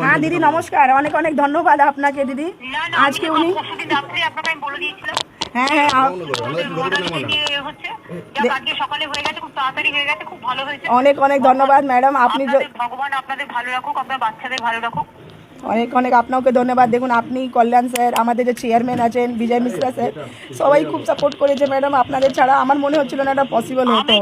হ্যাঁ দিদি নমস্কার অনেক অনেক ধন্যবাদ আপনাকে দিদি। আজকে উনি হ্যাঁ হ্যাঁ আপ- মডেলকে নিয়ে হচ্ছে যাক আজকে সকালে হয়ে গেছে খুব তাড়াতাড়ি হয়ে গেছে খুব ভালো হয়েছে। অনেক অনেক ধন্যবাদ ম্যাডাম আপনি য- ভগবান আপনাদের ভালো রাখুক আপনার বাচ্চাদের ভালো রাখুক। অনেক অনেক আপনাকে ধন্যবাদ। দেখুন আপনি কল্যাণ স্যার আমাদের যে চেয়ারম্যান আছেন বিজয় মিশ্রা স্যার সবাই খুব সাপোর্ট করেছে ম্যাডাম আপনাদের ছাড়া। আমার মনে হচ্ছিল না এটা পসিবল হতো।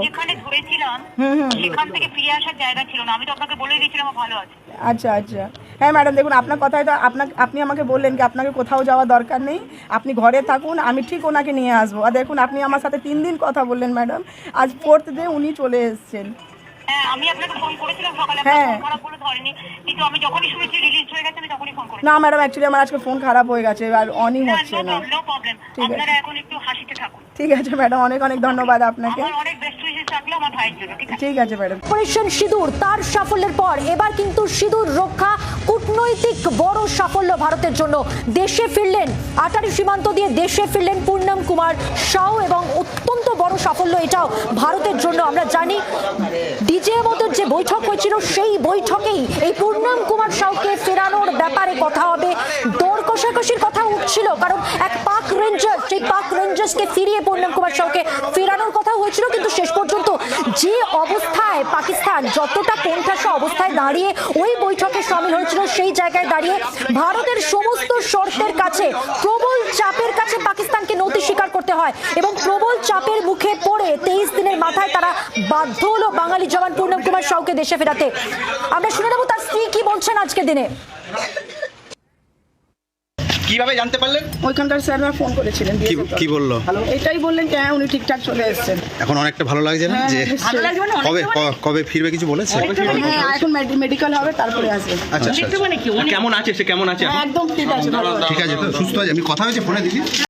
হুম সেখান থেকে ফিরে আসার জায়গা ছিল না। আমি তো আপনাকে বলে দিয়েছিলাম ভালো আছে। আচ্ছা আচ্ছা। হ্যাঁ ম্যাডাম দেখুন আপনার কথায় তো আপনাকে আপনি আমাকে বললেন কি আপনাকে কোথাও যাওয়া দরকার নেই। আপনি ঘরে থাকুন আমি ঠিক ওনাকে নিয়ে আসব। আর দেখুন আপনি আমার সাথে তিন দিন কথা বললেন ম্যাডাম। আজ ফোর্থ ডে উনি চলে এসেছেন। হ্যাঁ আমি আপনাকে ফোন করেছিলাম সকালে হ্যাঁ। খারাপ বলে ধরেনি। কিন্তু আমি যখনই শুনেছি রিলিজ হয়ে গেছে আমি তখনই ফোন করেছি। না ম্যাডাম অ্যাকচুয়ালি আমার আজকে ফোন খারাপ হয়ে গেছে আর অনই হচ্ছে না। নো প্রবলেম ঠিক আছে। আপনারা এখন একটু হাসিতে থাকুন। ঠিক আছে ম্যাডাম অনেক অনেক ধন্যবাদ আপনাকে। অনেক থাকল আমার ভাইয়ের জন্য ঠিক আছে? ম্যাডাম। অপারেশন সিঁদুর তার সাফল্যের পর এবার কিন্তু সিঁদুর রক্ষা কূটনৈতিক বড় সাফল্য ভারতের জন্য। দেশে ফিরলেন আটারি সীমান্ত দিয়ে দেশে ফিরলেন পূর্ণম কুমার সাউ এবং অত্যন্ত বড় সাফল্য এটাও ভারতের জন্য। আমরা জানি ডিজেএমওদের যে বৈঠক হয়েছিল সেই বৈঠকেই এই পূর্ণম কুমার সাউকে ফেরানোর ব্যাপারে কথা হবে। দর কষাকষির কথা উঠছিল কারণ এক পাক রেঞ্জার সেই পাক রেঞ্জার্সকে ফিরিয়ে পূর্ণম কুমার সাউকে ফেরানোর কথা হয়েছিল কিন্তু শেষ যে অবস্থায় পাকিস্তান যতটা কোণঠাসা অবস্থায় দাঁড়িয়ে ওই বৈঠকে সামিল হয়েছিল, সেই জায়গায় দাঁড়িয়ে ভারতের সমস্ত শর্তের কাছে, প্রবল চাপের কাছে পাকিস্তানকে নতি স্বীকার করতে হয় এবং প্রবল চাপের মুখে পড়ে তেইশ দিনের মাথায় তারা বাধ্য হলো বাঙালি জওয়ান পূর্ণম কুমার সাউকে দেশে ফেরাতে। আমরা শুনে নেব তার স্ত্রী কি বলছেন আজকের দিনে। কীভাবে জানতে পারলেন? ওইখানকার স্যাররা ফোন করেছিলেন কি কি বলল? হ্যালো এটাই বললেন যে হ্যাঁ উনি ঠিকঠাক চলে এসেছেন। এখন অনেকটা ভালো লাগছে না? হ্যাঁ, যে নিশ্চয়ই। কবে ক- কবে ফিরবে কিছু বলেছে? হ্যাঁ এখন মেডিকেল হবে তারপরে আসবে। আচ্ছা আচ্ছা কেমন আছে সে কেমন আছে এখন? একদম ঠিক আছে ভালো ঠিক আছে তো সুস্থ আছে আমি কথা হয়েছে ফোনে দিদি।